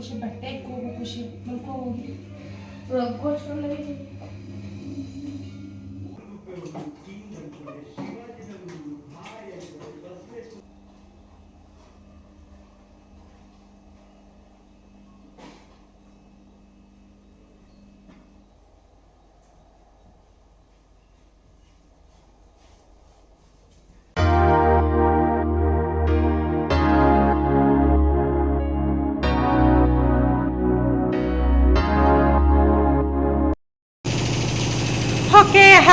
ಖುಷಿ ಬಟ್ಟೆ ಕೂಗು ಖುಷಿ ಮಲ್ಕೋ ಹೋಗಿ ರಗ್ಗು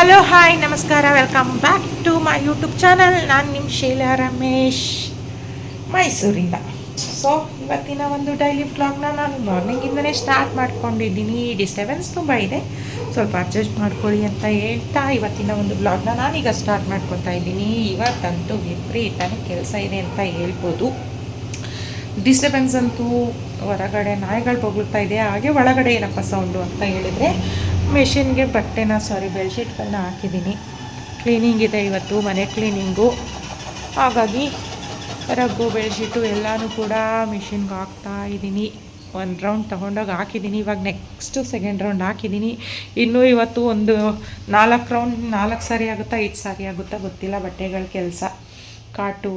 ಹಲೋ ಹಾಯ್ ನಮಸ್ಕಾರ welcome back to my YouTube channel ನಾನು ನಿಮ್ಮ ಶೀಲಾ ರಮೇಶ್. ಮೈಸೂರಿಂದ ಸೊ ಇವತ್ತಿನ ಒಂದು ಡೈಲಿ ವ್ಲಾಗ್ನ ನಾನು ಮಾರ್ನಿಂಗಿಂದನೇ ಸ್ಟಾರ್ಟ್ ಮಾಡ್ಕೊಂಡಿದ್ದೀನಿ. ಡಿಸ್ಟರ್ಬೆನ್ಸ್ ತುಂಬ ಇದೆ. ಸ್ವಲ್ಪ ಅಡ್ಜಸ್ಟ್ ಮಾಡ್ಕೊಳ್ಳಿ ಅಂತ ಹೇಳ್ತಾ ಇವತ್ತಿನ ಒಂದು ಬ್ಲಾಗ್ನ ನಾನೀಗ ಸ್ಟಾರ್ಟ್ ಮಾಡ್ಕೊತಾ ಇದ್ದೀನಿ. ಇವತ್ತಂತೂ ವಿಪರೀತನೇ ಕೆಲಸ ಇದೆ ಅಂತ ಹೇಳ್ಬೋದು. ಡಿಸ್ಟರ್ಬೆನ್ಸ್ ಅಂತೂ ಹೊರಗಡೆ ನಾಯಿಗಳು ಬೊಗಳ್ತಾ ಇದೆ. ಹಾಗೆ ಒಳಗಡೆ ಏನಪ್ಪ ಸೌಂಡು ಅಂತ ಹೇಳಿದರೆ ಮೆಷಿನ್ಗೆ ಬಟ್ಟೆನ ಸಾರಿ ಬೆಡ್ಶೀಟ್ಗಳನ್ನ ಹಾಕಿದ್ದೀನಿ. ಕ್ಲೀನಿಂಗ್ ಇದೆ ಇವತ್ತು, ಮನೆ ಕ್ಲೀನಿಂಗು ಹಾಗಾಗಿ ರಗ್ಗು ಬೆಳ್ಶೀಟು ಎಲ್ಲನೂ ಕೂಡ ಮಿಷಿನ್ಗೆ ಹಾಕ್ತಾ ಇದ್ದೀನಿ. ಒಂದು ರೌಂಡ್ ತೊಗೊಂಡೋಗಿ ಹಾಕಿದ್ದೀನಿ. ಇವಾಗ ನೆಕ್ಸ್ಟು ಸೆಕೆಂಡ್ ರೌಂಡ್ ಹಾಕಿದ್ದೀನಿ. ಇನ್ನೂ ಇವತ್ತು ಒಂದು ನಾಲ್ಕು ರೌಂಡ್ ನಾಲ್ಕು ಸಾರಿ ಆಗುತ್ತಾ, ಐದು ಸಾರಿ ಆಗುತ್ತಾ ಗೊತ್ತಿಲ್ಲ ಬಟ್ಟೆಗಳ ಕೆಲಸ. ಕಾಟು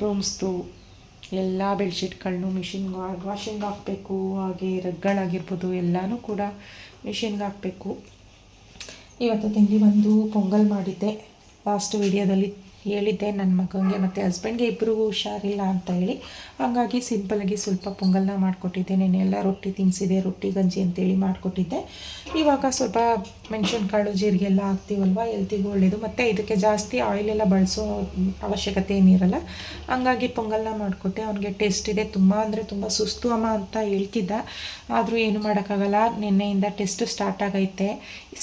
ರೂಮ್ಸ್ದು ಎಲ್ಲ ಬೆಡ್ಶೀಟ್ಗಳನ್ನೂ ಮಿಷಿನ್ಗೆ ವಾಷಿಂಗ್ ಹಾಕಬೇಕು, ಹಾಗೆ ರಗ್ಗಳಾಗಿರ್ಬೋದು, ಎಲ್ಲನೂ ಕೂಡ ಮಿಷಿನ್ಗೆ ಹಾಕಬೇಕು. ಇವತ್ತು ತಿಂಡಿ ಬಂದು ಪೊಂಗಲ್ ಮಾಡಿದ್ದೆ. ಲಾಸ್ಟ್ ವಿಡಿಯೋದಲ್ಲಿ ಹೇಳಿದ್ದೆ ನನ್ನ ಮಗನಿಗೆ ಮತ್ತು ಹಸ್ಬೆಂಡ್ಗೆ ಇಬ್ಬರಿಗೂ ಹುಷಾರಿಲ್ಲ ಅಂತ ಹೇಳಿ. ಹಾಗಾಗಿ ಸಿಂಪಲಾಗಿ ಸ್ವಲ್ಪ ಪೊಂಗಲ್ನ ಮಾಡಿಕೊಟ್ಟಿದ್ದೆ ನೆನ್ನೆಲ್ಲ ರೊಟ್ಟಿ ತಿನ್ನಿಸಿದೆ ರೊಟ್ಟಿ ಗಂಜಿ ಅಂತೇಳಿ ಮಾಡಿಕೊಟ್ಟಿದ್ದೆ. ಇವಾಗ ಸ್ವಲ್ಪ ಮೆಣಸಿನ್ಕಾಳು ಜೀರಿಗೆ ಎಲ್ಲ ಹಾಕ್ತೀವಲ್ವ? ಎಲ್ತಿಗೂ ಒಳ್ಳೆಯದು ಮತ್ತು ಇದಕ್ಕೆ ಜಾಸ್ತಿ ಆಯಿಲೆಲ್ಲ ಬಳಸೋ ಅವಶ್ಯಕತೆ ಏನಿರಲ್ಲ. ಹಂಗಾಗಿ ಪೊಂಗಲ್ನ ಮಾಡಿಕೊಟ್ಟೆ. ಅವನಿಗೆ ಟೆಸ್ಟ್ ಇದೆ. ತುಂಬ ಅಂದರೆ ತುಂಬ ಸುಸ್ತು ಅಮ್ಮ ಅಂತ ಹೇಳ್ತಿದ್ದ. ಆದರೂ ಏನು ಮಾಡೋಕ್ಕಾಗಲ್ಲ. ನಿನ್ನೆಯಿಂದ ಟೆಸ್ಟ್ ಸ್ಟಾರ್ಟ್ ಆಗೈತೆ.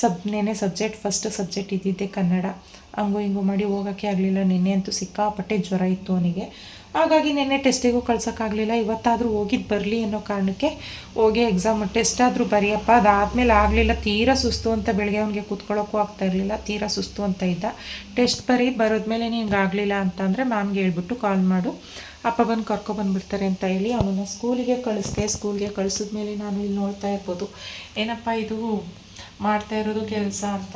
ಸಬ್, ನೆನ್ನೆ ಸಬ್ಜೆಕ್ಟ್ ಫಸ್ಟ್ ಸಬ್ಜೆಕ್ಟ್ ಇದ್ದಿದ್ದೆ ಕನ್ನಡ. ಹಂಗು ಹಿಂಗೋ ಮಾಡಿ ಹೋಗೋಕ್ಕೆ ಆಗಲಿಲ್ಲ. ನಿನ್ನೆ ಅಂತೂ ಸಿಕ್ಕಾಪಟ್ಟೆ ಜ್ವರ ಇತ್ತು ಅವನಿಗೆ. ಹಾಗಾಗಿ ನಿನ್ನೆ ಟೆಸ್ಟಿಗೂ ಕಳ್ಸೋಕ್ಕಾಗಲಿಲ್ಲ ಇವತ್ತಾದರೂ ಹೋಗಿದ್ದು ಬರಲಿ ಅನ್ನೋ ಕಾರಣಕ್ಕೆ ಹೋಗಿ ಎಕ್ಸಾಮ್ ಟೆಸ್ಟ್ ಆದರೂ ಬರೆಯಪ್ಪ. ಅದಾದಮೇಲೆ ಆಗಲಿಲ್ಲ. ತೀರಾ ಸುಸ್ತು ಅಂತ ಬೆಳಗ್ಗೆ ಅವನಿಗೆ ಕೂತ್ಕೊಳ್ಳೋಕ್ಕೂ ಆಗ್ತಾ ಇರಲಿಲ್ಲ. ತೀರಾ ಸುಸ್ತು ಅಂತ ಇದ್ದ. ಟೆಸ್ಟ್ ಬರೀ ಬರೋದ್ಮೇಲೆ ನಿಂಗೆ ಆಗಲಿಲ್ಲ ಅಂತಂದರೆ ಮ್ಯಾಮ್ಗೆ ಹೇಳ್ಬಿಟ್ಟು ಕಾಲ್ ಮಾಡು. ಅಪ್ಪ ಬಂದು ಕರ್ಕೊಬಂದ್ಬಿಡ್ತಾರೆ ಅಂತ ಹೇಳಿ ಅವನನ್ನು ಸ್ಕೂಲಿಗೆ ಕಳಿಸ್ದೆ. ಸ್ಕೂಲ್ಗೆ ಕಳಿಸಿದ್ಮೇಲೆ ನಾನು ಇಲ್ಲಿ ನೋಡ್ತಾ ಇರ್ಬೋದು. ಏನಪ್ಪ ಇದು ಮಾಡ್ತಾ ಇರೋದು ಕೆಲಸ ಅಂತ.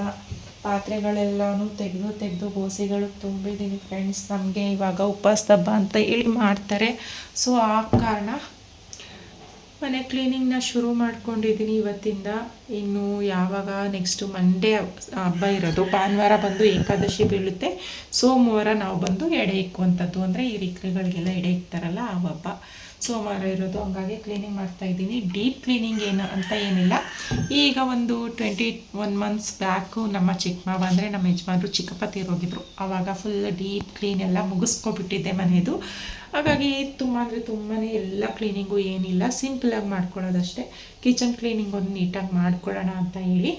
ಪಾತ್ರೆಗಳೆಲ್ಲನೂ ತೆಗೆದು ತೆಗೆದು ಗೋಸಿಗಳು ತುಂಬಿದ್ದೀನಿ ಫ್ರೆಂಡ್ಸ್ ನಮಗೆ ಇವಾಗ ಉಪವಾಸ ಹಬ್ಬ ಅಂತ ಹೇಳಿ ಮಾಡ್ತಾರೆ. ಸೊ ಆ ಕಾರಣ ಮನೆ ಕ್ಲೀನಿಂಗ್ನ ಶುರು ಮಾಡ್ಕೊಂಡಿದ್ದೀನಿ ಇವತ್ತಿಂದ. ಇನ್ನು ಯಾವಾಗ ನೆಕ್ಸ್ಟು ಮಂಡೇ ಹಬ್ಬ ಇರೋದು, ಭಾನುವಾರ ಬಂದು ಏಕಾದಶಿ ಬೀಳುತ್ತೆ. ಸೋಮವಾರ ನಾವು ಬಂದು ಎಡೆ ಇಕ್ಕುವಂಥದ್ದು. ಅಂದರೆ ಈ ರೀಕ್ರಿಗಳಿಗೆಲ್ಲ ಎಡೆ ಇಕ್ತಾರಲ್ಲ ಆ ಹಬ್ಬ. ಸೋಮವಾರ ಇರೋದು, ಹಂಗಾಗಿ ಕ್ಲೀನಿಂಗ್ ಮಾಡ್ತಾ ಇದ್ದೀನಿ. ಡೀಪ್ ಕ್ಲೀನಿಂಗ್ ಏನು ಅಂತ ಏನಿಲ್ಲ. ಈಗ ಒಂದು ಟ್ವೆಂಟಿ ಒನ್ ಮಂತ್ಸ್ ಬ್ಯಾಕು ನಮ್ಮ ಚಿಕ್ಕಮಾವ ಅಂದರೆ ನಮ್ಮ ಯಜಮಾನರು ಚಿಕ್ಕಪ್ಪ ತೀರೋಗಿದ್ರು ಆವಾಗ ಫುಲ್ ಡೀಪ್ ಕ್ಲೀನ್ ಎಲ್ಲ ಮುಗಿಸ್ಕೊಬಿಟ್ಟಿದ್ದೆ ಮನೆಯದು ಹಾಗಾಗಿ ತುಂಬ ಅಂದರೆ ತುಂಬಾ ಎಲ್ಲ ಕ್ಲೀನಿಂಗು ಏನಿಲ್ಲ. ಸಿಂಪಲಾಗಿ ಮಾಡ್ಕೊಳ್ಳೋದಷ್ಟೇ. ಕಿಚನ್ ಕ್ಲೀನಿಂಗ್ ಒಂದು ನೀಟಾಗಿ ಮಾಡ್ಕೊಳ್ಳೋಣ ಅಂತ ಹೇಳಿ.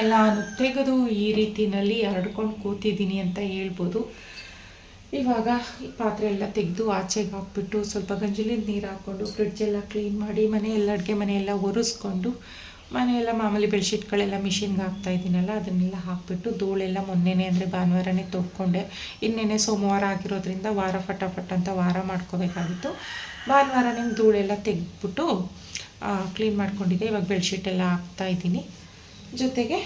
ಎಲ್ಲ ತೆಗೆದು ಈ ರೀತಿಯಲ್ಲಿ ಹರಡ್ಕೊಂಡು ಕೂತಿದ್ದೀನಿ ಅಂತ ಹೇಳ್ಬೋದು. ಇವಾಗ ಪಾತ್ರೆ ಎಲ್ಲ ತೆಗೆದು ಆಚೆಗೆ ಹಾಕ್ಬಿಟ್ಟು ಸ್ವಲ್ಪ ಗಂಜಲಿದ ನೀರು ಹಾಕ್ಕೊಂಡು ಫ್ರಿಡ್ಜೆಲ್ಲ ಕ್ಲೀನ್ ಮಾಡಿ ಮನೆ ಎಲ್ಲ ಅಡುಗೆ ಮನೆಯೆಲ್ಲ ಒರೆಸ್ಕೊಂಡು ಮನೆಯೆಲ್ಲ ಮಾಮೂಲಿ ಬೆಡ್ಶೀಟ್ಗಳೆಲ್ಲ ಮಿಷಿನ್ಗೆ ಹಾಕ್ತಾ ಇದ್ದೀನಲ್ಲ, ಅದನ್ನೆಲ್ಲ ಹಾಕ್ಬಿಟ್ಟು ಧೂಳೆಲ್ಲ ಮೊನ್ನೆನೇ ಅಂದರೆ ಭಾನುವಾರನೇ ತೊಗೊಂಡೆ ಇನ್ನೇನೆ ಸೋಮವಾರ ಆಗಿರೋದ್ರಿಂದ ವಾರ ಫಟಾಫಟ್ ಅಂತ ವಾರ ಮಾಡ್ಕೋಬೇಕಾಗಿತ್ತು. ಭಾನುವಾರ ನಿಮ್ಮ ಧೂಳೆಲ್ಲ ತೆಗೆದ್ಬಿಟ್ಟು ಕ್ಲೀನ್ ಮಾಡ್ಕೊಂಡಿದ್ದೆ. ಇವಾಗ ಬೆಡ್ಶೀಟ್ ಎಲ್ಲ ಹಾಕ್ತಾ ಇದ್ದೀನಿ. ಜೊತೆಗೆ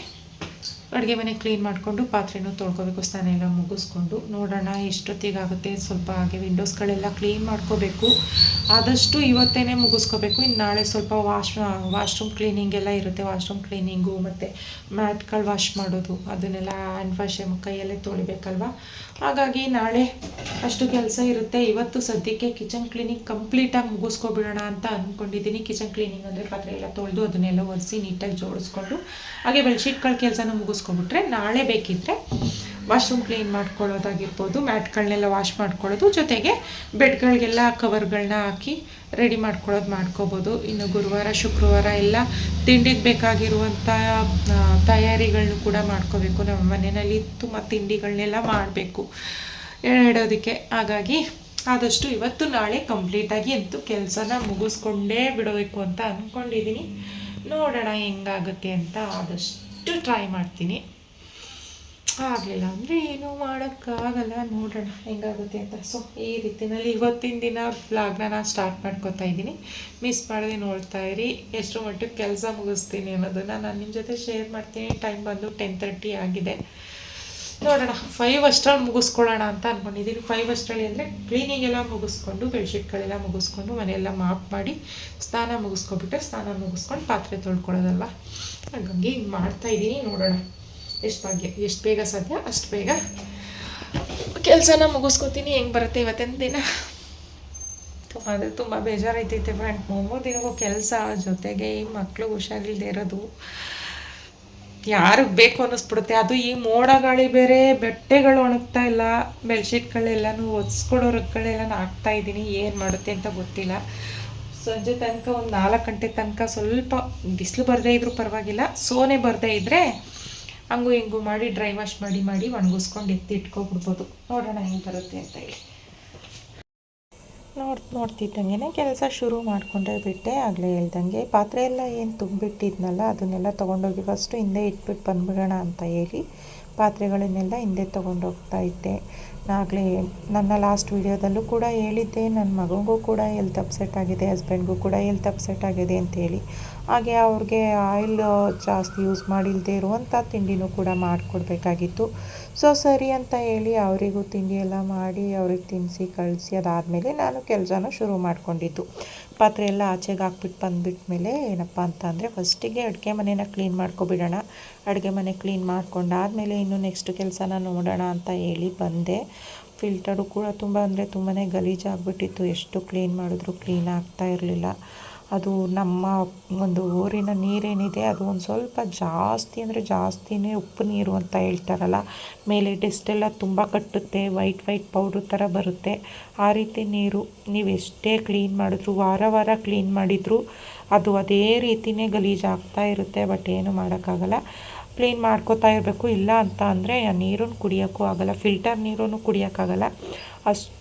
ಅಡುಗೆ ಮನೆ ಕ್ಲೀನ್ ಮಾಡಿಕೊಂಡು ಪಾತ್ರೆನೂ ತೊಳ್ಕೊಬೇಕು ಸ್ನಾನ ಎಲ್ಲ ಮುಗಿಸ್ಕೊಂಡು. ನೋಡೋಣ ಎಷ್ಟೊತ್ತಿಗಾಗುತ್ತೆ, ಸ್ವಲ್ಪ ಹಾಗೆ ವಿಂಡೋಸ್ಗಳೆಲ್ಲ ಕ್ಲೀನ್ ಮಾಡ್ಕೋಬೇಕು. ಆದಷ್ಟು ಇವತ್ತೇ ಮುಗಿಸ್ಕೋಬೇಕು, ಇನ್ನು ನಾಳೆ ಸ್ವಲ್ಪ ವಾಶ್ ವಾಶ್ರೂಮ್ ಕ್ಲೀನಿಂಗ್ ಎಲ್ಲ ಇರುತ್ತೆ ವಾಶ್ರೂಮ್ ಕ್ಲೀನಿಂಗು ಮತ್ತು ಮ್ಯಾಟ್ಗಳು ವಾಶ್ ಮಾಡೋದು, ಅದನ್ನೆಲ್ಲ ಹ್ಯಾಂಡ್ ವಾಶ್ ಕೈಯಲ್ಲೇ ತೊಳಿಬೇಕಲ್ವ? ಹಾಗಾಗಿ ನಾಳೆ ಅಷ್ಟು ಕೆಲಸ ಇರುತ್ತೆ. ಇವತ್ತು ಸದ್ಯಕ್ಕೆ ಕಿಚನ್ ಕ್ಲೀನಿಂಗ್ ಕಂಪ್ಲೀಟಾಗಿ ಮುಗಿಸ್ಕೊಬಿಡೋಣ ಅಂತ ಅಂದ್ಕೊಂಡಿದ್ದೀನಿ ಕಿಚನ್ ಕ್ಲೀನಿಂಗ್ ಅಂದರೆ ಪಾತ್ರೆ ಎಲ್ಲ ತೊಳೆದು ಅದನ್ನೆಲ್ಲ ಒರೆಸಿ ನೀಟಾಗಿ ಜೋಡಿಸ್ಕೊಂಡು, ಹಾಗೆ ಬೆಡ್ಶೀಟ್ಗಳ ಕೆಲಸನ ಮುಗಿಸ್ಕೊಬಿಟ್ರೆ ನಾಳೆ ಬೇಕಿದ್ದರೆ ವಾಶ್ರೂಮ್ ಕ್ಲೀನ್ ಮಾಡ್ಕೊಳ್ಳೋದಾಗಿರ್ಬೋದು, ಮ್ಯಾಟ್ಗಳನ್ನೆಲ್ಲ ವಾಶ್ ಮಾಡ್ಕೊಳ್ಳೋದು, ಜೊತೆಗೆ ಬೆಡ್ಗಳಿಗೆಲ್ಲ ಕವರ್ಗಳನ್ನ ಹಾಕಿ ರೆಡಿ ಮಾಡ್ಕೊಳ್ಳೋದು ಮಾಡ್ಕೋಬೋದು. ಇನ್ನು ಗುರುವಾರ, ಶುಕ್ರವಾರ ಎಲ್ಲ ತಿಂಡಿಗೆ ಬೇಕಾಗಿರುವಂಥ ತಯಾರಿಗಳನ್ನು ಕೂಡ ಮಾಡ್ಕೋಬೇಕು. ನಮ್ಮ ಮನೆಯಲ್ಲಿ ತುಂಬ ತಿಂಡಿಗಳನ್ನೆಲ್ಲ ಮಾಡಬೇಕು. ಹೇಳೋದಕ್ಕೆ ಹಾಗಾಗಿ ಆದಷ್ಟು ಇವತ್ತು ನಾಳೆ ಕಂಪ್ಲೀಟಾಗಿ ಅಂತೂ ಕೆಲಸನ ಮುಗಿಸ್ಕೊಂಡೇ ಬಿಡಬೇಕು ಅಂತ ಅಂದ್ಕೊಂಡಿದ್ದೀನಿ ನೋಡೋಣ ಹೆಂಗಾಗುತ್ತೆ ಅಂತ ಆದಷ್ಟು. ಟ್ರೈ ಮಾಡ್ತೀನಿ. ಆಗಲಿಲ್ಲ ಅಂದರೆ ಏನೂ ಮಾಡೋಕ್ಕಾಗಲ್ಲ, ನೋಡೋಣ ಹೆಂಗಾಗುತ್ತೆ ಅಂತ. ಸೊ ಈ ರೀತಿಯಲ್ಲಿ ಇವತ್ತಿನ ದಿನ ವ್ಲಾಗ್ನ ನಾನು ಸ್ಟಾರ್ಟ್ ಮಾಡ್ಕೊತಾ ಇದ್ದೀನಿ. ಮಿಸ್ ಮಾಡದೆ ನೋಡ್ತಾ ಇರಿ. ಎಷ್ಟು ಮಟ್ಟಿಗೆ ಕೆಲಸ ಮುಗಿಸ್ತೀನಿ ಅನ್ನೋದನ್ನು ನಾನು ನಿಮ್ಮ ಜೊತೆ ಶೇರ್ ಮಾಡ್ತೀನಿ. ಟೈಮ್ ಬಂದು ಟೆನ್ ತರ್ಟಿ ಆಗಿದೆ. ನೋಡೋಣ ಫೈವ್ ಅಷ್ಟರಲ್ಲಿ ಮುಗಿಸ್ಕೊಳ್ಳೋಣ ಅಂತ ಅಂದ್ಕೊಂಡಿದ್ದೀನಿ ಫೈವ್ ಅಷ್ಟರಲ್ಲಿ ಅಂದರೆ ಕ್ಲೀನಿಂಗ್ ಎಲ್ಲ ಮುಗಿಸ್ಕೊಂಡು, ಬೆಡ್ಶೀಟ್ಗಳೆಲ್ಲ ಮುಗಿಸ್ಕೊಂಡು, ಮನೆಯೆಲ್ಲ ಮಾಪ್ ಮಾಡಿ, ಸ್ನಾನ ಮುಗಿಸ್ಕೊಬಿಟ್ಟು ಸ್ನಾನ ಮುಗಿಸ್ಕೊಂಡು ಪಾತ್ರೆ ತೊಳ್ಕೊಳ್ಳೋದಲ್ವ? ಹಾಗಾಗಿ ಹಿಂಗೆ ಮಾಡ್ತಾಯಿದ್ದೀನಿ ನೋಡೋಣ. ಎಷ್ಟು ಭಾಗ್ಯ, ಎಷ್ಟು ಬೇಗ ಸಾಧ್ಯ, ಅಷ್ಟು ಬೇಗ ಕೆಲಸನ ಮುಗಿಸ್ಕೊತೀನಿ, ಹೆಂಗೆ ಬರುತ್ತೆ ಇವತ್ತಿನ ದಿನ. ತುಂಬ ಅಂದರೆ ತುಂಬ ಬೇಜಾರೈತೈತೆ ಫ್ರೆಂಡ್ ಮೂರು ದಿನಕ್ಕೂ ಕೆಲಸ ಜೊತೆಗೆ ಈ ಮಕ್ಕಳು ಹುಷಾರಿಲ್ಲದೆ ಇರೋದು. ಯಾರಿಗೆ ಬೇಕು ಅನ್ನಿಸ್ಬಿಡುತ್ತೆ. ಅದು ಈ ಮೋಡ ಗಾಳಿ ಬೇರೆ, ಬೆಟ್ಟೆಗಳು ಒಣಗ್ತಾ ಇಲ್ಲ, ಬೆಡ್ಶೀಟ್ಗಳೆಲ್ಲನೂ ಒರೆಸ್ಕೊಡೋ ರಗ್ಗಳೆಲ್ಲ ಹಾಕ್ತಾ ಇದ್ದೀನಿ ಏನು ಮಾಡುತ್ತೆ ಅಂತ ಗೊತ್ತಿಲ್ಲ. ಸಂಜೆ ತನಕ ಒಂದು ನಾಲ್ಕು ಗಂಟೆ ತನಕ ಸ್ವಲ್ಪ ಬಿಸಿಲು ಬರದೇ ಇದ್ರೂ ಪರವಾಗಿಲ್ಲ, ಸೋನೆ ಬರದೇ ಇದ್ದರೆ ಹಂಗು ಹಿಂಗು ಮಾಡಿ ಡ್ರೈ ವಾಶ್ ಮಾಡಿ ಮಾಡಿ ಒಣಗಿಸ್ಕೊಂಡು ಎತ್ತಿ ಇಟ್ಕೊಬಿಡ್ಬೋದು. ನೋಡೋಣ ಹೆಂಗೆ ಬರುತ್ತೆ ಅಂತ ಹೇಳಿ. ನೋಡ್ ನೋಡ್ತಿದ್ದಂಗೆ ಕೆಲಸ ಶುರು ಮಾಡಿಕೊಂಡೇ ಬಿಟ್ಟೆ, ಆಗಲೇ ಹೇಳ್ದಂಗೆ. ಪಾತ್ರೆ ಎಲ್ಲ ಏನು ತುಂಬಿಟ್ಟಿದ್ನಲ್ಲ, ಅದನ್ನೆಲ್ಲ ತೊಗೊಂಡೋಗಿ ಫಸ್ಟು ಹಿಂದೆ ಇಟ್ಬಿಟ್ಟು ಬಂದ್ಬಿಡೋಣ ಅಂತ ಹೇಳಿ ಪಾತ್ರೆಗಳನ್ನೆಲ್ಲ ಹಿಂದೆ ತೊಗೊಂಡೋಗ್ತಾ ಇದ್ದೆ. ಆಗಲೇ ನನ್ನ ಲಾಸ್ಟ್ ವಿಡಿಯೋದಲ್ಲೂ ಕೂಡ ಹೇಳಿದ್ದೆ. ನನ್ನ ಮಗನಿಗೂ ಕೂಡ ಎಲ್ತ್ ಅಪ್ಸೆಟ್ ಆಗಿದೆ ಹಸ್ಬೆಂಡ್ಗೂ ಕೂಡ ಎಲ್ತ್ ಅಪ್ಸೆಟ್ ಆಗಿದೆ ಅಂತೇಳಿ ಹಾಗೆ ಅವ್ರಿಗೆ ಆಯಿಲ್ ಜಾಸ್ತಿ ಯೂಸ್ ಮಾಡಿಲ್ಲದೆ ಇರುವಂಥ ತಿಂಡಿನೂ ಕೂಡ ಮಾಡಿಕೊಡ್ಬೇಕಾಗಿತ್ತು. ಸೊ ಸರಿ ಅಂತ ಹೇಳಿ ಅವರಿಗೂ ತಿಂಡಿ ಎಲ್ಲ ಮಾಡಿ, ಅವ್ರಿಗೆ ತಿನ್ನಿಸಿ ಕಳಿಸಿ, ಅದಾದಮೇಲೆ ನಾನು ಕೆಲಸನ ಶುರು ಮಾಡ್ಕೊಂಡಿದ್ದು. ಪಾತ್ರೆ ಎಲ್ಲ ಆಚೆಗೆ ಹಾಕ್ಬಿಟ್ಟು ಬಂದುಬಿಟ್ಮೇಲೆ ಏನಪ್ಪ ಅಂತ ಅಂದರೆ ಫಸ್ಟಿಗೆ ಅಡುಗೆ ಮನೆನ ಕ್ಲೀನ್ ಮಾಡ್ಕೊಬಿಡೋಣ. ಅಡುಗೆ ಮನೆ ಕ್ಲೀನ್ ಮಾಡ್ಕೊಂಡಾದಮೇಲೆ ಇನ್ನು ನೆಕ್ಸ್ಟ್ ಕೆಲಸನ ನೋಡೋಣ ಅಂತ ಹೇಳಿ ಬಂದೆ. ಫಿಲ್ಟರು ಕೂಡ ತುಂಬ ಅಂದರೆ ತುಂಬಾ ಗಲೀಜಾಗ್ಬಿಟ್ಟಿತ್ತು. ಎಷ್ಟು ಕ್ಲೀನ್ ಮಾಡಿದ್ರು ಕ್ಲೀನ್ ಆಗ್ತಾ ಇರಲಿಲ್ಲ. ಅದು ನಮ್ಮ ಒಂದು ಊರಿನ ನೀರೇನಿದೆ, ಅದು ಒಂದು ಸ್ವಲ್ಪ ಜಾಸ್ತಿ ಅಂದರೆ ಜಾಸ್ತಿನೇ ಉಪ್ಪು ನೀರು ಅಂತ ಹೇಳ್ತಾರಲ್ಲ. ಮೇಲೆ ಡಸ್ಟೆಲ್ಲ ತುಂಬ ಕಟ್ಟುತ್ತೆ, ವೈಟ್ ವೈಟ್ ಪೌಡ್ರ್ ಥರ ಬರುತ್ತೆ. ಆ ರೀತಿ ನೀರು ನೀವು ಎಷ್ಟೇ ಕ್ಲೀನ್ ಮಾಡಿದ್ರು, ವಾರ ವಾರ ಕ್ಲೀನ್ ಮಾಡಿದ್ರು, ಅದು ಅದೇ ರೀತಿಯೇ ಗಲೀಜಾಗ್ತಾ ಇರುತ್ತೆ, ಬಟ್ ಏನು ಮಾಡೋಕ್ಕಾಗಲ್ಲ. ಕ್ಲೀನ್ ಮಾಡ್ಕೋತಾ ಇರಬೇಕು. ಇಲ್ಲ ಅಂತ ಅಂದರೆ ನೀರನ್ನು ಕುಡಿಯೋಕ್ಕೂ ಆಗೋಲ್ಲ, ಫಿಲ್ಟರ್ ನೀರನ್ನು ಕುಡಿಯೋಕ್ಕಾಗಲ್ಲ. ಅಷ್ಟು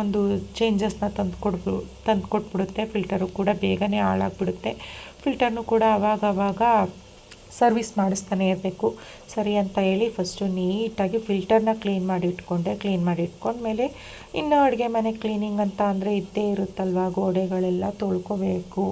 ಒಂದು ಚೇಂಜಸ್ನ ತಂದು ಕೊಡ್ಬಿ, ತಂದು ಕೊಟ್ಬಿಡುತ್ತೆ. ಫಿಲ್ಟರು ಕೂಡ ಬೇಗನೆ ಹಾಳಾಗ್ಬಿಡುತ್ತೆ. ಫಿಲ್ಟರ್ನು ಕೂಡ ಅವಾಗ ಅವಾಗ ಸರ್ವಿಸ್ ಮಾಡಿಸ್ತಾನೆ ಇರಬೇಕು. ಸರಿ ಅಂತ ಹೇಳಿ ಫಸ್ಟು ನೀಟಾಗಿ ಫಿಲ್ಟರ್ನ ಕ್ಲೀನ್ ಮಾಡಿ ಇಟ್ಕೊಂಡೆ. ಕ್ಲೀನ್ ಮಾಡಿ ಇಟ್ಕೊಂಡ್ಮೇಲೆ ಇನ್ನು ಅಡುಗೆ ಮನೆ ಕ್ಲೀನಿಂಗ್ ಅಂತ ಅಂದರೆ ಇದ್ದೇ ಇರುತ್ತಲ್ವ? ಗೋಡೆಗಳೆಲ್ಲ ತೊಳ್ಕೊಬೇಕು.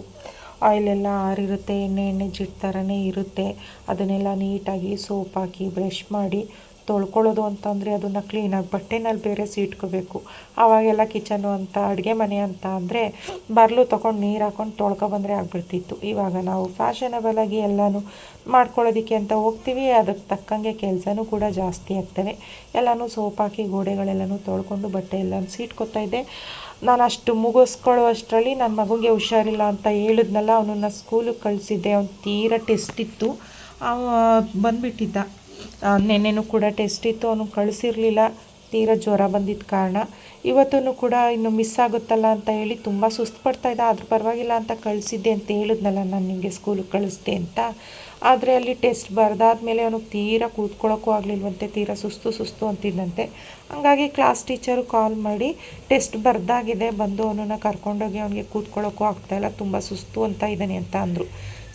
ಆಯಿಲೆಲ್ಲ ಆರಿರುತ್ತೆ, ಎಣ್ಣೆ ಎಣ್ಣೆ ಜಿಟ್ ಥರನೇ ಇರುತ್ತೆ. ಅದನ್ನೆಲ್ಲ ನೀಟಾಗಿ ಸೋಪ್ ಹಾಕಿ ಬ್ರಷ್ ಮಾಡಿ ತೊಳ್ಕೊಳ್ಳೋದು ಅಂತಂದರೆ ಅದನ್ನು ಕ್ಲೀನಾಗಿ ಬಟ್ಟೆನಲ್ಲಿ ಬೇರೆ ಇಟ್ಕೋಬೇಕು ಆವಾಗೆಲ್ಲ ಕಿಚನು ಅಂತ, ಅಡುಗೆ ಮನೆ ಅಂತ ಅಂದರೆ ಬರಲು ತೊಗೊಂಡು ನೀರು ಹಾಕೊಂಡು ತೊಳ್ಕೊಬಂದರೆ ಆಗ್ಬಿಡ್ತಿತ್ತು. ಇವಾಗ ನಾವು ಫ್ಯಾಷನಬಲ್ ಆಗಿ ಎಲ್ಲನೂ ಮಾಡ್ಕೊಳ್ಳೋದಕ್ಕೆ ಅಂತ ಹೋಗ್ತೀವಿ ಅದಕ್ಕೆ ತಕ್ಕಂಗೆ ಕೆಲಸನೂ ಕೂಡ ಜಾಸ್ತಿ ಆಗ್ತವೆ. ಎಲ್ಲನೂ ಸೋಪ್ ಹಾಕಿ, ಗೋಡೆಗಳೆಲ್ಲನೂ ತೊಳ್ಕೊಂಡು ಬಟ್ಟೆ ಎಲ್ಲ ಸೀಟ್ಕೊತಾ ಇದ್ದೆ. ನಾನು ಅಷ್ಟು ಮುಗಿಸ್ಕೊಳ್ಳೋ ಅಷ್ಟರಲ್ಲಿ ನನ್ನ ಮಗುಗೆ ಹುಷಾರಿಲ್ಲ ಅಂತ ಹೇಳಿದ್ನಲ್ಲ, ಅವನನ್ನು ಸ್ಕೂಲಿಗೆ ಕಳಿಸಿದ್ದೆ. ಅವ್ನು ತೀರಾ ಟೆಸ್ಟ್ ಇತ್ತು. ಅವ ಬಂದುಬಿಟ್ಟಿದ್ದ. ನೆನ್ನೆನೂ ಕೂಡ ಟೆಸ್ಟ್ ಇತ್ತು, ಅವನು ಕಳಿಸಿರಲಿಲ್ಲ. ತೀರಾ ಜ್ವರ ಬಂದಿದ್ದ ಕಾರಣ. ಇವತ್ತೂ ಕೂಡ ಇನ್ನು ಮಿಸ್ ಆಗುತ್ತಲ್ಲ ಅಂತ ಹೇಳಿ ತುಂಬ ಸುಸ್ತು ಪಡ್ತಾ ಇದ್ದ. ಆದರೂ ಪರವಾಗಿಲ್ಲ ಅಂತ ಕಳಿಸಿದ್ದೆ ಅಂತ ಹೇಳಿದ್ನಲ್ಲ ನಾನು ನಿಮಗೆ ಸ್ಕೂಲಿಗೆ ಕಳಿಸ್ದೆ ಅಂತ. ಆದರೆ ಅಲ್ಲಿ ಟೆಸ್ಟ್ ಬರೆದಾದ್ಮೇಲೆ ಅವನಿಗೆ ತೀರಾ ಕೂತ್ಕೊಳ್ಳೋಕ್ಕೂ ಆಗಲಿಲ್ವಂತೆ, ತೀರಾ ಸುಸ್ತು ಸುಸ್ತು ಅಂತಿದ್ದಂತೆ ಹಾಗಾಗಿ ಕ್ಲಾಸ್ ಟೀಚರು ಕಾಲ್ ಮಾಡಿ ಟೆಸ್ಟ್ ಬರ್ದಾಗಿದೆ, ಬಂದು ಅವನನ್ನು ಕರ್ಕೊಂಡೋಗಿ ಅವನಿಗೆ ಕೂತ್ಕೊಳ್ಳೋಕ್ಕೂ ಆಗ್ತಾಯಿಲ್ಲ ತುಂಬ ಸುಸ್ತು ಅಂತ ಇದ್ದಾನೆ ಅಂತ ಅಂದರು.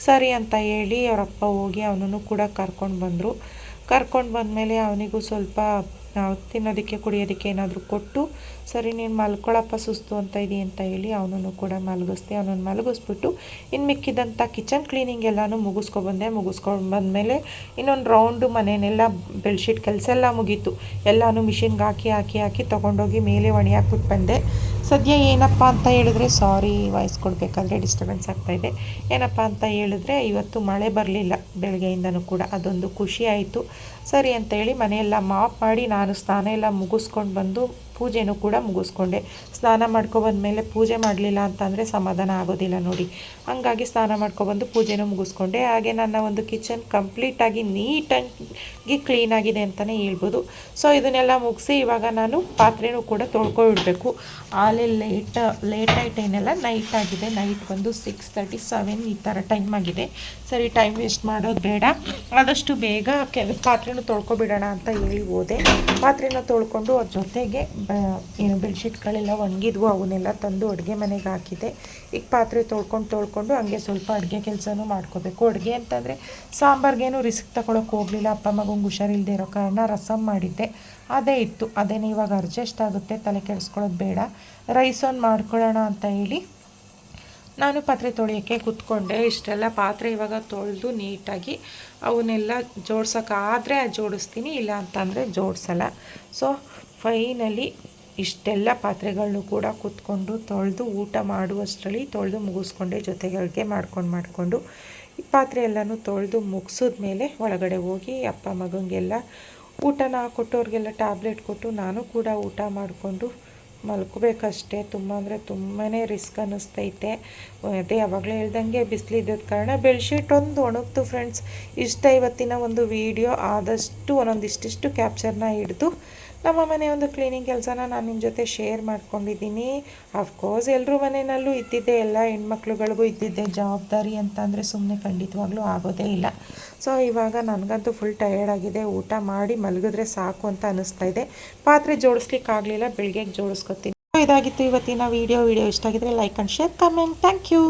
ಸರಿ ಅಂತ ಹೇಳಿ ಅವರಪ್ಪ ಹೋಗಿ ಅವನನ್ನು ಕೂಡ ಕರ್ಕೊಂಡು ಬಂದರು. ಕರ್ಕೊಂಡು ಬಂದಮೇಲೆ ಅವನಿಗೂ ಸ್ವಲ್ಪ ತಿನ್ನೋದಕ್ಕೆ, ಕುಡಿಯೋದಕ್ಕೆ ಏನಾದರೂ ಕೊಟ್ಟು, ಸರಿ, ನೀನು ಮಲ್ಕೊಳ್ಳಪ್ಪ ಸುಸ್ತು ಅಂತ ಇದೀ ಅಂತ ಹೇಳಿ ಅವನನ್ನು ಕೂಡ ಮಲಗಿಸ್ದೆ. ಅವನನ್ನು ಮಲಗಿಸ್ಬಿಟ್ಟು ಇನ್ನು ಮಿಕ್ಕಿದಂಥ ಕಿಚನ್ ಕ್ಲೀನಿಂಗ್ ಎಲ್ಲನೂ ಮುಗಿಸ್ಕೊಬಂದೆ ಮುಗಿಸ್ಕೊಂಡು ಬಂದಮೇಲೆ ಇನ್ನೊಂದು ರೌಂಡು ಮನೆಯನ್ನೆಲ್ಲ ಬೆಡ್ಶೀಟ್ ಕೆಲಸ ಎಲ್ಲ ಮುಗೀತು. ಎಲ್ಲನೂ ಮಿಷಿನ್ಗೆ ಹಾಕಿ ಹಾಕಿ ಹಾಕಿ ತೊಗೊಂಡೋಗಿ ಮೇಲೆ ಒಣಿ ಹಾಕ್ಬಿಟ್ಟು ಬಂದೆ. ಸದ್ಯ ಏನಪ್ಪ ಅಂತ ಹೇಳಿದ್ರೆ ಸಾರಿ ವಾಯ್ಸ್ ಕೊಡಬೇಕಾದ್ರೆ ಡಿಸ್ಟರ್ಬೆನ್ಸ್ ಆಗ್ತಾಯಿದೆ ಏನಪ್ಪ ಅಂತ ಹೇಳಿದ್ರೆ ಇವತ್ತು ಮಳೆ ಬರಲಿಲ್ಲ ಬೆಳಗ್ಗೆಯಿಂದನೂ ಕೂಡ. ಅದೊಂದು ಖುಷಿ ಆಯಿತು. ಸರಿ ಅಂತೇಳಿ ಮನೆಯೆಲ್ಲ ಮಾಪ್ ಮಾಡಿ ನಾನು ಸ್ನಾನ ಎಲ್ಲ ಮುಗಿಸ್ಕೊಂಡು ಬಂದು ಪೂಜೆನೂ ಕೂಡ ಮುಗಿಸ್ಕೊಂಡೆ. ಸ್ನಾನ ಮಾಡ್ಕೊಬಂದ್ಮೇಲೆ ಪೂಜೆ ಮಾಡಲಿಲ್ಲ ಅಂತಂದರೆ ಸಮಾಧಾನ ಆಗೋದಿಲ್ಲ ನೋಡಿ. ಹಾಗಾಗಿ ಸ್ನಾನ ಮಾಡ್ಕೊಬಂದು ಪೂಜೆನೂ ಮುಗಿಸ್ಕೊಂಡೆ. ಹಾಗೆ ನನ್ನ ಒಂದು ಕಿಚನ್ ಕಂಪ್ಲೀಟಾಗಿ ನೀಟಾಗಿ ಕ್ಲೀನಾಗಿದೆ ಅಂತಲೇ ಹೇಳ್ಬೋದು. ಸೊ, ಇದನ್ನೆಲ್ಲ ಮುಗಿಸಿ ಇವಾಗ ನಾನು ಪಾತ್ರೆನೂ ಕೂಡ ತೊಳ್ಕೊಬಿಡಬೇಕು ಆಲೇ ಲೇಟ್ ಲೇಟ್ ನೈಟ್ ಏನೆಲ್ಲ ನೈಟ್ ಆಗಿದೆ. ನೈಟ್ ಬಂದು ಸಿಕ್ಸ್ ತರ್ಟಿ ಸೆವೆನ್ ಈ ಥರ ಟೈಮ್ ಆಗಿದೆ. ಸರಿ ಟೈಮ್ ವೇಸ್ಟ್ ಮಾಡೋದು ಬೇಡ. ಆದಷ್ಟು ಬೇಗ ಕೆಲ, ಪಾತ್ರೆನೂ ತೊಳ್ಕೊಬಿಡೋಣ ಅಂತ ಹೇಳಿ ಹೋದೆ ಪಾತ್ರೆನ ತೊಳ್ಕೊಂಡು ಅದ್ರ ಜೊತೆಗೆ ಏನು ಬೆಡ್ಶೀಟ್ಗಳೆಲ್ಲ ಒಣಗಿದ್ವು, ಅವನ್ನೆಲ್ಲ ತಂದು ಅಡುಗೆ ಮನೆಗೆ ಹಾಕಿದ್ದೆ ಈಗ ಪಾತ್ರೆ ತೊಳ್ಕೊಂಡು ತೊಳ್ಕೊಂಡು ಹಂಗೆ ಸ್ವಲ್ಪ ಅಡುಗೆ ಕೆಲಸನೂ ಮಾಡ್ಕೋಬೇಕು. ಅಡುಗೆ ಅಂತಂದರೆ ಸಾಂಬಾರ್ಗೇನು ರಿಸ್ಕ್ ತಗೊಳಕ್ಕೆ ಹೋಗಲಿಲ್ಲ. ಅಪ್ಪ ಮಗಂಗೆ ಹುಷಾರಿಲ್ಲದೆ ಇರೋ ಕಾರಣ ರಸಮ್ ಮಾಡಿದ್ದೆ. ಅದೇ ಇತ್ತು. ಅದೇನೇ ಇವಾಗ ಅಡ್ಜಸ್ಟ್ ಆಗುತ್ತೆ. ತಲೆ ಕೆಡಿಸ್ಕೊಳ್ಳೋದು ಬೇಡ. ರೈಸ್ ಒಂದು ಮಾಡ್ಕೊಳ್ಳೋಣ ಅಂತ ಹೇಳಿ ನಾನು ಪಾತ್ರೆ ತೊಳೆಯೋಕ್ಕೆ ಕೂತ್ಕೊಂಡೆ. ಇಷ್ಟೆಲ್ಲ ಪಾತ್ರೆ ಇವಾಗ ತೊಳೆದು ನೀಟಾಗಿ ಅವನ್ನೆಲ್ಲ ಜೋಡ್ಸೋಕ್ಕಾದರೆ ಜೋಡಿಸ್ತೀನಿ, ಇಲ್ಲ ಅಂತಂದರೆ ಜೋಡಿಸಲ್ಲ. ಸೊ ಫೈನಲಿ ಇಷ್ಟೆಲ್ಲ ಪಾತ್ರೆಗಳನ್ನು ಕೂಡ ಕೂತ್ಕೊಂಡು ತೊಳೆದು ಊಟ ಮಾಡುವಷ್ಟರಲ್ಲಿ ತೊಳೆದು ಮುಗಿಸ್ಕೊಂಡೆ ಜೊತೆಗೆ ಅಡುಗೆ ಮಾಡ್ಕೊಂಡು ಮಾಡಿಕೊಂಡು. ಈ ಪಾತ್ರೆ ಎಲ್ಲನೂ ತೊಳೆದು ಮುಗಿಸಿದ್ಮೇಲೆ ಒಳಗಡೆ ಹೋಗಿ ಅಪ್ಪ ಮಗಂಗೆಲ್ಲ ಊಟನ ಕೊಟ್ಟವ್ರಿಗೆಲ್ಲ ಟ್ಯಾಬ್ಲೆಟ್ ಕೊಟ್ಟು ನಾನು ಕೂಡ ಊಟ ಮಾಡಿಕೊಂಡು ಮಲ್ಕೋಬೇಕಷ್ಟೇ. ತುಂಬ ಅಂದರೆ ತುಂಬಾ ರಿಸ್ಕ್ ಅನ್ನಿಸ್ತೈತೆ. ಅದೇ ಯಾವಾಗಲೇ ಹೇಳ್ದಂಗೆ ಬಿಸಿಲಿದ್ದದ ಕಾರಣ ಬೆಡ್ಶೀಟ್ ಒಂದು ಒಣಗ್ತು ಫ್ರೆಂಡ್ಸ್. ಇಷ್ಟ ಇವತ್ತಿನ ಒಂದು ವಿಡಿಯೋ. ಆದಷ್ಟು ಒಂದೊಂದಿಷ್ಟಿಷ್ಟು ಕ್ಯಾಪ್ಚರ್ನ ಹಿಡಿದು ನಮ್ಮ ಮನೆ ಒಂದು ಕ್ಲೀನಿಂಗ್ ಕೆಲಸನ ನಾನು ನಿಮ್ಮ ಜೊತೆ ಶೇರ್ ಮಾಡ್ಕೊಂಡಿದ್ದೀನಿ. ಅಫ್ಕೋರ್ಸ್ ಎಲ್ಲರೂ ಮನೆಯಲ್ಲೂ ಇದ್ದಿದ್ದೆ ಎಲ್ಲ ಹೆಣ್ಮಕ್ಳುಗಳಿಗೂ ಇದ್ದಿದ್ದೆ ಜವಾಬ್ದಾರಿ ಅಂತ ಅಂದರೆ ಸುಮ್ಮನೆ ಖಂಡಿತವಾಗ್ಲೂ ಆಗೋದೇ ಇಲ್ಲ. ಸೊ ಇವಾಗ ನನಗಂತೂ ಫುಲ್ ಟಯರ್ಡ್ ಆಗಿದೆ. ಊಟ ಮಾಡಿ ಮಲಗಿದ್ರೆ ಸಾಕು ಅಂತ ಅನ್ನಿಸ್ತಾ ಇದೆ. ಪಾತ್ರೆ ಜೋಡಿಸ್ಲಿಕ್ಕಾಗಲಿಲ್ಲ ಬೆಳಗ್ಗೆಗೆ ಜೋಡಿಸ್ಕೊತೀನಿ. ಇದಾಗಿತ್ತು ಇವತ್ತಿನ ವೀಡಿಯೋ ವೀಡಿಯೋ ಇಷ್ಟ ಆಗಿದ್ರೆ like and share comment thank you